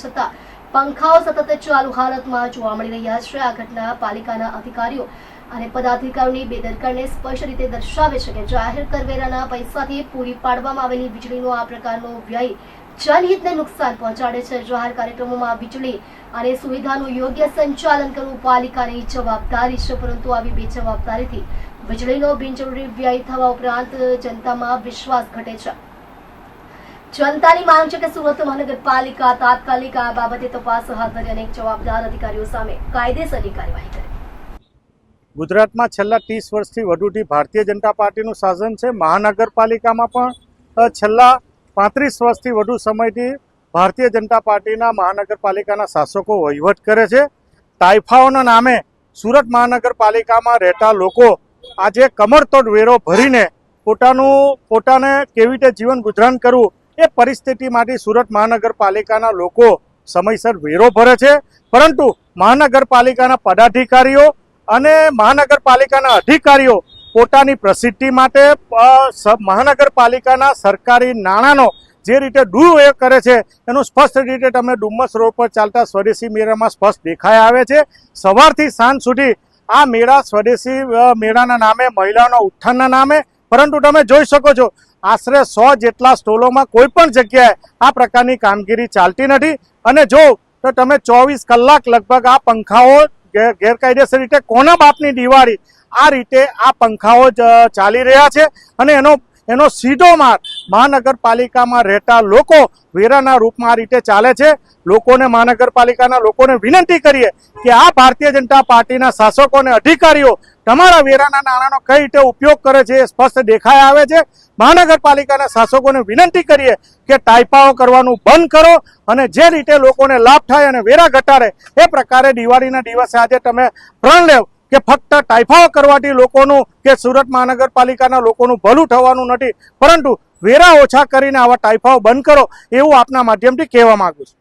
છતાં પંખાઓ સતત ચાલુ હાલતમાં જોવા મળી રહ્યા છે. આ ઘટના પાલિકાના અધિકારીઓ અને પદાધિકારીઓની બેદરકારીને સ્પષ્ટ રીતે દર્શાવે છે કે જાહેર કરવેરાના પૈસાથી પૂરી પાડવામાં આવેલી વીજળીનો આ પ્રકારનો વ્યય જનહિતને નુકસાન પહોંચાડે છે. જાહેર કાર્યક્રમોમાં વીજળી અને સુવિધાનું યોગ્ય સંચાલન કરવું પાલિકાની જવાબદારી છે. પરંતુ આવી બેજવાબદારીથી વીજળીનો બિનજરૂરી વ્યય થવા ઉપરાંત જનતામાં વિશ્વાસ ઘટે છે. જનતાની માંગ છે કે સુરત મહાનગરપાલિકા તાત્કાલિક આ બાબતે તપાસ હાથ ધરી અનેક જવાબદાર અધિકારીઓ સામે કાયદેસરની કાર્યવાહી કરે. ગુજરાતમાં છેલ્લા ત્રીસ વર્ષથી વધુથી ભારતીય જનતા પાર્ટીનું શાસન છે. મહાનગરપાલિકામાં પણ છેલ્લા પાંત્રીસ વર્ષથી વધુ સમયથી ભારતીય જનતા પાર્ટીના મહાનગરપાલિકાના શાસકો વહીવટ કરે છે. તાઇફાઓના નામે સુરત મહાનગરપાલિકામાં રહેતા લોકો આજે કમરતોડ વેરો ભરીને પોતાનું, પોતાને કેવી રીતે જીવન ગુજરાન કરવું એ પરિસ્થિતિમાંથી સુરત મહાનગરપાલિકાના લોકો સમયસર વેરો ભરે છે. પરંતુ મહાનગરપાલિકાના પદાધિકારીઓ અને મહાનગરપાલિકાના અધિકારીઓ પોતાની પ્રસિદ્ધિ માટે મહાનગરપાલિકાના સરકારી નાણાંનો જે રીતે દુરુપયોગ કરે છે, એનું સ્પષ્ટ રીતે તમે ડુમ્મસ રોડ પર ચાલતા સ્વદેશી મેળામાં સ્પષ્ટ દેખાઈ આવે છે. સવારથી સાંજ સુધી આ મેળા સ્વદેશી મેળાના નામે, મહિલાઓના ઉત્થાનના નામે, પરંતુ તમે જોઈ શકો છો, આશરે સો જેટલા સ્ટોલોમાં કોઈ પણ જગ્યાએ આ પ્રકારની કામગીરી ચાલતી નથી. અને જો તો તમે ચોવીસ કલાક લગભગ આ પંખાઓ ગેરકાયદેસર રીતે કોના બાપની દિવાળી આ રીતે આ પંખાઓ જ ચાલી રહ્યા છે અને એનો એનો સીધો માર મહાનગરપાલિકામાં રહેતા લોકો વેરાના રૂપમાં આ રીતે ચાલે છે. લોકોને, મહાનગરપાલિકાના લોકોને વિનંતી કરીએ કે આ ભારતીય જનતા પાર્ટીના શાસકો અને અધિકારીઓ તમારા વેરાના નાણાંનો કઈ રીતે ઉપયોગ કરે છે એ સ્પષ્ટ દેખાઈ આવે છે. મહાનગરપાલિકાના શાસકોને વિનંતી કરીએ કે ટાઈપાઓ કરવાનું બંધ કરો અને જે રીતે લોકોને લાભ થાય અને વેરા ઘટાડે એ પ્રકારે દિવાળીના દિવસે આજે તમે પ્રણ લેવ કે ફક્ત ટાઈફાઓ કરવાથી લોકોનું કે સુરત મહાનગરપાલિકાના લોકોનું ભલું થવાનું નથી. પરંતુ વેરા ઓછા કરીને આવા ટાઈફાઓ બંધ કરો એવું આપના માધ્યમથી કહેવા માગું છું.